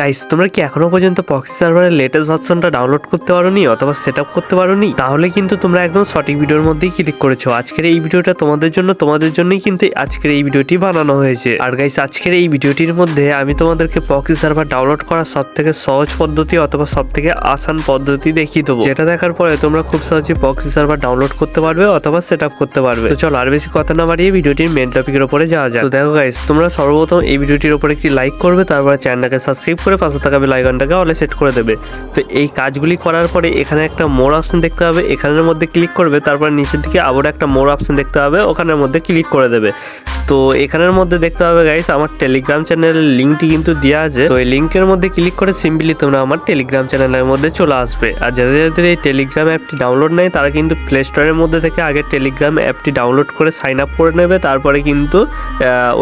Guys তোমরা কি এখনও পর্যন্ত পক্সি সার্ভারের লেটেস্ট ভার্সনটা ডাউনলোড করতে পারোনি অথবা সেট আপ করতে পারোনি? তাহলে কিন্তু তোমরা একদম সঠিক ভিডিওর মধ্যেই ক্লিক করেছ। আজকের এই ভিডিওটা তোমাদের জন্য, তোমাদের জন্যই কিন্তু আজকের এই ভিডিওটি বানানো হয়েছে। আর গাইস আজকের এই ভিডিওটির মধ্যে আমি তোমাদেরকে পক্সি সার্ভার ডাউনলোড করার সব থেকে সহজ পদ্ধতি অথবা সব থেকে আসান পদ্ধতি দেখিয়ে দেবো। যেটা দেখার পরে তোমরা খুব সহজে পক্সি সার্ভার ডাউনলোড করতে পারবে অথবা সেট আপ করতে পারবে। তো চলো আর বেশি কথা না বাড়িয়ে ভিডিওটির মেন টপিকের উপরে যাওয়া যাক। তো দেখো গাইস তোমরা সর্বপ্রথম এই ভিডিওটির উপরে একটি লাইক করবে, তারপরে চ্যানেলটাকে সাবস্ক্রাইব করে পাশে থাকা বেল আইকনটাকে অলে সেট করে দেবে। তো এই কাজগুলি করার পরে এখানে একটা মোর অপশন দেখতে হবে, এখানের মধ্যে ক্লিক করবে, তারপর নিচের দিকে আবার একটা মোর অপশন দেখতে হবে, ওখানের মধ্যে ক্লিক করে দেবে। তো এখানের মধ্যে দেখতে হবে গাইস আমার টেলিগ্রাম চ্যানেলের লিঙ্কটি কিন্তু দেওয়া আছে। তো এই লিঙ্কের মধ্যে ক্লিক করে সিম্পলি তোমরা আমার টেলিগ্রাম চ্যানেলের মধ্যে চলে আসবে। আর যাদের যাদের এই টেলিগ্রাম অ্যাপটি ডাউনলোড নেয় তারা কিন্তু প্লে স্টোরের মধ্যে থেকে আগে টেলিগ্রাম অ্যাপটি ডাউনলোড করে সাইন আপ করে নেবে, তারপরে কিন্তু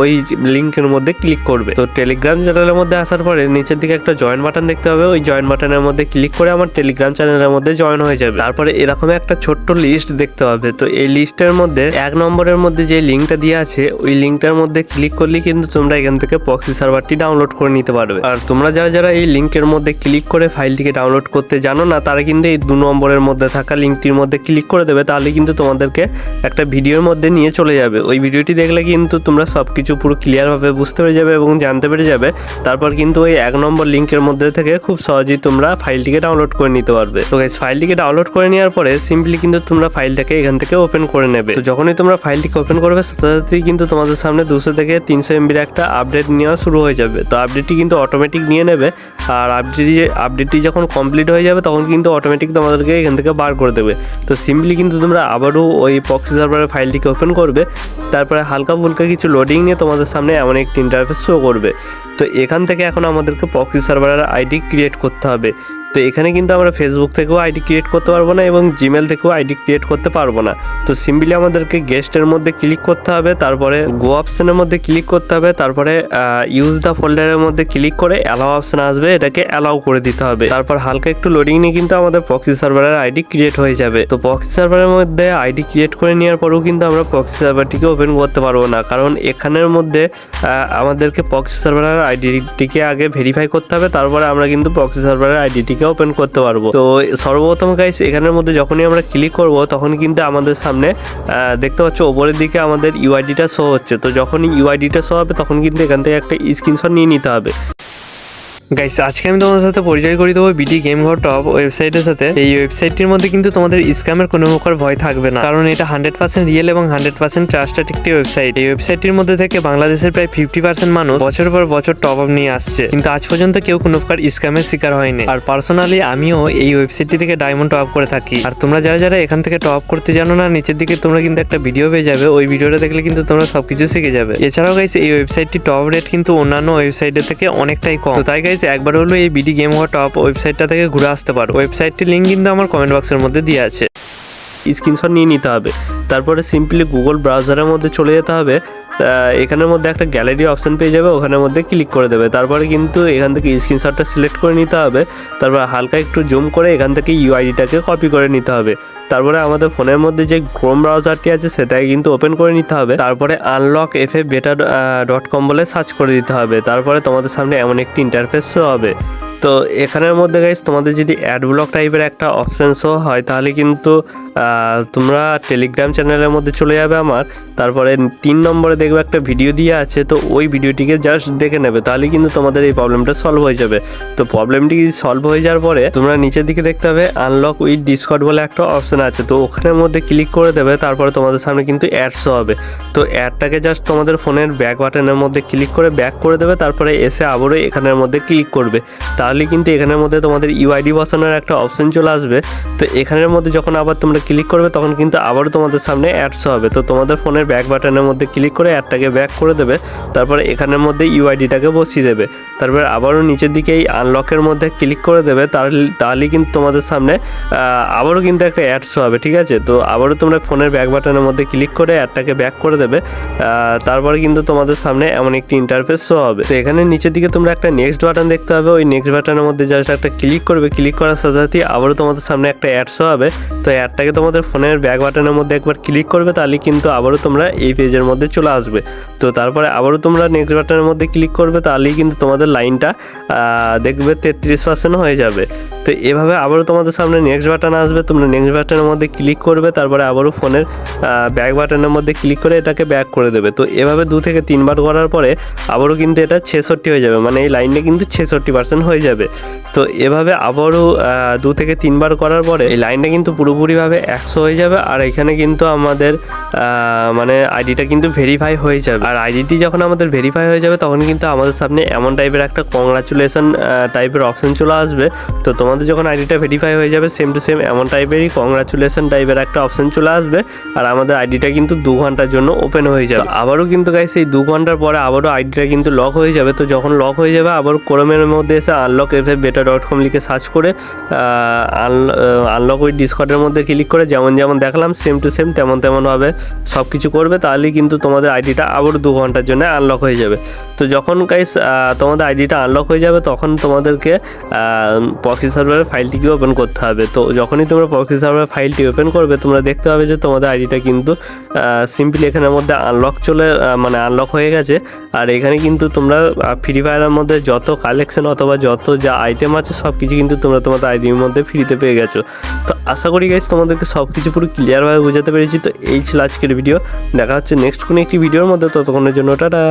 ওই লিঙ্কের মধ্যে ক্লিক করবে। তো টেলিগ্রাম চ্যানেলের মধ্যে আসার পরে নিচের দিকে একটা জয়েন বাটন দেখতে হবে ওই জয়েন বাটনের মধ্যে ক্লিক করে আমার টেলিগ্রাম চ্যানেলের মধ্যে জয়েন হয়ে যাবে। তারপরে এরকম একটা ছোট্ট লিস্ট দেখতে হবে তো এই লিস্টের মধ্যে এক নম্বরের মধ্যে যে লিঙ্কটা দেওয়া আছে, ওই লিঙ্কটার মধ্যে ক্লিক করলে কিন্তু তোমরা এখান থেকে পক্সি সার্ভারটি ডাউনলোড করে নিতে পারবে। আর তোমরা যারা যারা এই লিঙ্কের মধ্যে ক্লিক করে ফাইলটিকে ডাউনলোড করতে জানো না, তারা কিন্তু এই দু নম্বরের মধ্যে থাকা লিঙ্কটির মধ্যে ক্লিক করে দেবে, তাহলে কিন্তু তোমাদেরকে একটা ভিডিওর মধ্যে নিয়ে চলে যাবে। ওই ভিডিওটি দেখলে কিন্তু তোমরা সব কিছু পুরো ক্লিয়ারভাবে বুঝতে পেরে যাবে এবং জানতে পেরে যাবে। তারপর কিন্তু ওই এক নম্বর লিঙ্কের মধ্যে থেকে খুব সহজেই তোমরা ফাইলটিকে ডাউনলোড করে নিতে পারবে। তো গাইস ফাইলটিকে ডাউনলোড করে নেওয়ার পরে সিম্পলি কিন্তু তোমরা ফাইলটাকে এখান থেকে ওপেন করে নেবে। তো যখনই তোমরা ফাইলটিকে ওপেন করবে, সাথে সাথেই কিন্তু তোমাদের সামনে দুশো থেকে তিনশো এমবির একটা আপডেট নেওয়া শুরু হয়ে যাবে। তো আপডেটটি কিন্তু অটোমেটিক নিয়ে নেবে। আর আপডেট আপডেটটি যখন কমপ্লিট হয়ে যাবে, তখন কিন্তু অটোমেটিক তোমাদেরকে এখান থেকে বার করে দেবে। তো সিম্পলি কিন্তু তোমরা আবারও ওই পক্সি সার্ভারের ফাইলটিকে ওপেন করবে। তারপরে হালকা ফুলকা কিছু লোডিং নিয়ে তোমাদের সামনে এমন একটি ইন্টারফেস শো করবে। তো এখান থেকে এখন আমাদেরকে পক্সি সার্ভারের আইডি ক্রিয়েট করতে হবে। তো এখানে কিন্তু আমরা ফেসবুক থেকেও আইডি ক্রিয়েট করতে পারব না এবং জিমেল থেকেও আইডি ক্রিয়েট করতে পারব না। তো সিম্পলি আমাদেরকে গেস্টের মধ্যে ক্লিক করতে হবে, তারপরে গো অপশনের মধ্যে ক্লিক করতে হবে, তারপরে ইউজ দ্য ফোল্ডারের মধ্যে ক্লিক করে অ্যালাউ অপশন আসবে, এটাকে অ্যালাউ করে দিতে হবে। তারপর হালকা একটু লোডিং নিয়ে কিন্তু আমাদের পক্সি সার্ভারের আইডি ক্রিয়েট হয়ে যাবে। তো পক্সি সার্ভারের মধ্যে আইডি ক্রিয়েট করে নেওয়ার পরেও কিন্তু আমরা পক্সি সার্ভারটিকে ওপেন করতে পারব না। কারণ এখানের মধ্যে আমাদেরকে পক্সি সার্ভারের আইডিটিকে আগে ভেরিফাই করতে হবে, তারপরে আমরা কিন্তু পক্সি সার্ভারের আইডিটিকে ওপেন করতে পারব। তো সর্বপ্রথম গাইস এখানের মধ্যে যখনই আমরা ক্লিক করব, তখন কিন্তু আমাদের সামনে দেখতে পাচ্ছ ওপরের দিকে আমাদের ইউআইডিটা শো হচ্ছে। তো যখনই ইউআইডিটা শো হবে, তখন কিন্তু এখান থেকে একটা স্ক্রিনশট নিয়ে নিতে হবে। গাইস আজকে আমি তোমাদের সাথে পরিচয় করে দেবো বিডি গেম ঘর টপ ওয়েবসাইটের সাথে। এই ওয়েবসাইটটির মধ্যে কিন্তু তোমাদের স্ক্যামের কোনো প্রকার ভয় থাকবে না। কারণ এটা হান্ড্রেড পার্সেন্ট রিয়েল এবং হান্ড্রেড পার্সেন্ট ট্রাস্টেড একটি ওয়েবসাইট এই ওয়েবসাইটটির মধ্যে থেকে বাংলাদেশের প্রায় ফিফটি পার্সেন্ট মানুষ বছর পর বছর টপ আপ নিয়ে আসছে। কিন্তু আজ পর্যন্ত কেউ কোনো প্রকার স্ক্যামের শিকার হয়নি। আর পার্সোনালি আমিও এই ওয়েবসাইটটি থেকে ডায়মন্ড টপ করে থাকি। আর তোমরা যারা যারা এখান থেকে টপ করতে জানো না, নিচের দিকে তোমরা কিন্তু একটা ভিডিও পেয়ে যাবে। ওই ভিডিওটা দেখলে কিন্তু তোমরা সবকিছু শিখে যাবে। এছাড়াও গাইস এই ওয়েবসাইটটি টপ রেট কিন্তু অন্যান্য ওয়েবসাইটের থেকে অনেকটাই কম। তাই একবার হলো এই বিডি গেম হওয়া টপ ওয়েবসাইটটা থেকে ঘুরে আসতে পারো। ওয়েবসাইটটির লিঙ্ক কিন্তু আমার কমেন্ট বক্সের মধ্যে দিয়ে আছে। স্ক্রিনশট নিয়ে নিতে হবে। তারপরে সিম্পলি গুগল ব্রাউজারের মধ্যে চলে যেতে হবে। এখানের মধ্যে একটা গ্যালারি অপশন পেয়ে যাবে, ওখানের মধ্যে ক্লিক করে দেবে। তারপরে কিন্তু এখান থেকে স্ক্রিনশটটা সিলেক্ট করে নিতে হবে। তারপর হালকা একটু জুম করে এখান থেকে ইউআইডিটাকে কপি করে নিতে হবে। তারপরে আমাদের ফোনের মধ্যে যে ক্রোম ব্রাউজারটি আছে, সেটাই কিন্তু ওপেন করে নিতে হবে। তারপরে unlock F A better dot com বলে সার্চ করে দিতে হবে। তারপরে তোমাদের সামনে এমন একটি ইন্টারফেস হবে। তো এখানের মধ্যে গাইস তোমাদের যদি অ্যাড ব্লক টাইপের একটা অপশন শো হয়, তাহলে কিন্তু তোমরা টেলিগ্রাম চ্যানেলের মধ্যে চলে যাবে আমার। তারপরে তিন নম্বরে দেখবে একটা ভিডিও দিয়ে আছে, তো ওই ভিডিওটিকে জাস্ট দেখে নেবে, তাহলে কিন্তু তোমাদের এই প্রবলেমটা সলভ হয়ে যাবে। তো প্রবলেমটি সলভ হয়ে যাওয়ার পরে, তোমরা নিচের দিকে দেখতে হবে আনলক উইথ ডিসকট বলে একটা অপশান আছে। তো ওখানের মধ্যে ক্লিক করে দেবে, তারপরে তোমাদের সামনে কিন্তু অ্যাড শো হবে। তো অ্যাডটাকে জাস্ট তোমাদের ফোনের ব্যাক বাটনের মধ্যে ক্লিক করে ব্যাক করে দেবে, তারপরে এসে আবারও এখানের মধ্যে ক্লিক করবে। তাহলে কিন্তু এখানের মধ্যে তোমাদের ইউআইডি বসানোর একটা অপশন চলে আসবে। তো এখানের মধ্যে যখন আবার তোমরা ক্লিক করবে, তখন কিন্তু আবারও তোমাদের সামনে অ্যাডস হবে। তো তোমাদের ফোনের ব্যাক বাটনের মধ্যে ক্লিক করে অ্যাডটাকে ব্যাক করে দেবে। তারপরে এখানের মধ্যে ইউআইডিটাকে বসিয়ে দেবে। তারপরে আবারও নিচের দিকে এই আনলকের মধ্যে ক্লিক করে দেবে। তাহলে তাহলে কিন্তু তোমাদের সামনে আবারও কিন্তু একটা অ্যাডস হবে, ঠিক আছে? তো আবারও তোমরা ফোনের ব্যাক বাটনের মধ্যে ক্লিক করে অ্যাডটাকে ব্যাক করে দেবে। তারপরে কিন্তু তোমাদের সামনে এমন একটি ইন্টারফেস শো হবে। তো এখানে নিচের দিকে তোমরা একটা নেক্সট বাটন দেখতে হবে ওই নেক্সট বাটনের মধ্যে জাস্ট একটা ক্লিক করবে ক্লিক করার সাথে সাথে আবারও তোমাদের সামনে একটা অ্যাডস হবে। তো অ্যাডটাকে তোমাদের ফোনের ব্যাক বাটনের মধ্যে একবার ক্লিক করবে, তাহলে কিন্তু আবারও তোমরা এই পেজের মধ্যে চলে আসবে। তো তারপরে আবারও তোমরা নেক্সট বাটনের মধ্যে ক্লিক করবে, তাহলেই কিন্তু তোমাদের লাইনটা দেখবে তেত্রিশ পার্সেন্ট হয়ে যাবে। তো এভাবে আবারও তোমাদের সামনে নেক্সট বাটন আসবে, তোমরা নেক্সট বাটনের মধ্যে ক্লিক করবে, তারপরে আবারও ফোনের ব্যাক বাটনের মধ্যে ক্লিক করে এটাকে ব্যাক করে দেবে। তো এভাবে দু থেকে তিনবার করার পরে আবারও কিন্তু এটা ছেষট্টি হয়ে যাবে মানে এই লাইনটা কিন্তু ছেষট্টি পার্সেন্ট হয়ে যাবে। তো এভাবে আবারও দু থেকে তিনবার করার পরে এই লাইনটা কিন্তু পুরোপুরিভাবে একশো হয়ে যাবে আর এখানে কিন্তু আমাদের মানে আইডিটা কিন্তু ভেরিফাই হয়ে যাবে। আর আইডিটি যখন আমাদের ভেরিফাই হয়ে যাবে তখন কিন্তু আমাদের সামনে এমন টাইপের একটা কংগ্রাচুলেশন টাইপের অপশন চলে আসবে। তো তোমাদের যখন আইডিটা ভেরিফাই হয়ে যাবে সেম টু সেম এমন টাইপেরই কংগ্রাচুলেশন টাইপের একটা অপশন চলে আসবে আর আমাদের আইডিটা কিন্তু দু ঘণ্টার জন্য ওপেন হয়ে যাবে। আবারও কিন্তু গাইস এই দু ঘণ্টার পরে আবারও আইডিটা কিন্তু লক হয়ে যাবে। তো যখন লক হয়ে যাবে আবার ক্রোমের মধ্যে এসে unlock F beta dot com লিখে সার্চ করে আনলক ওই ডিসকর্ডের মধ্যে ক্লিক করে যেমন যেমন দেখলাম সেম টু সেম তেমন তেমন হবে সব কিছু করবে, তাহলেই কিন্তু তোমাদের আইডিটা আবার দু ঘণ্টার জন্য আনলক হয়ে যাবে। তো যখন গাইস তোমাদের আইডিটা আনলক হয়ে যাবে, তখন তোমাদেরকে পক্সি সার্ভারের ফাইলটিকে ওপেন করতে হবে। তো যখনই তোমরা পক্সি সার্ভারের ফাইলটি ওপেন করবে, তোমরা দেখতে পাবে যে তোমাদের আইডিটা কিন্তু সিম্পলি এখানের মধ্যে আনলক চলে মানে আনলক হয়ে গেছে। আর এখানে কিন্তু তোমরা ফ্রি ফায়ারের মধ্যে যত কালেকশন অথবা যত যা আইটেম আছে সব কিছু কিন্তু তোমরা তোমাদের আইডির মধ্যে ফ্রিতে পেয়ে গেছো। তো আশা করি গাইজ তোমাদেরকে সব কিছু পুরো ক্লিয়ারভাবে বোঝাতে পেরেছি। তো এই ছিল আজকের ভিডিও দেখা হচ্ছে নেক্সট কোনো একটি ভিডিওর মধ্যে। ততক্ষণের জন্য, টাটা!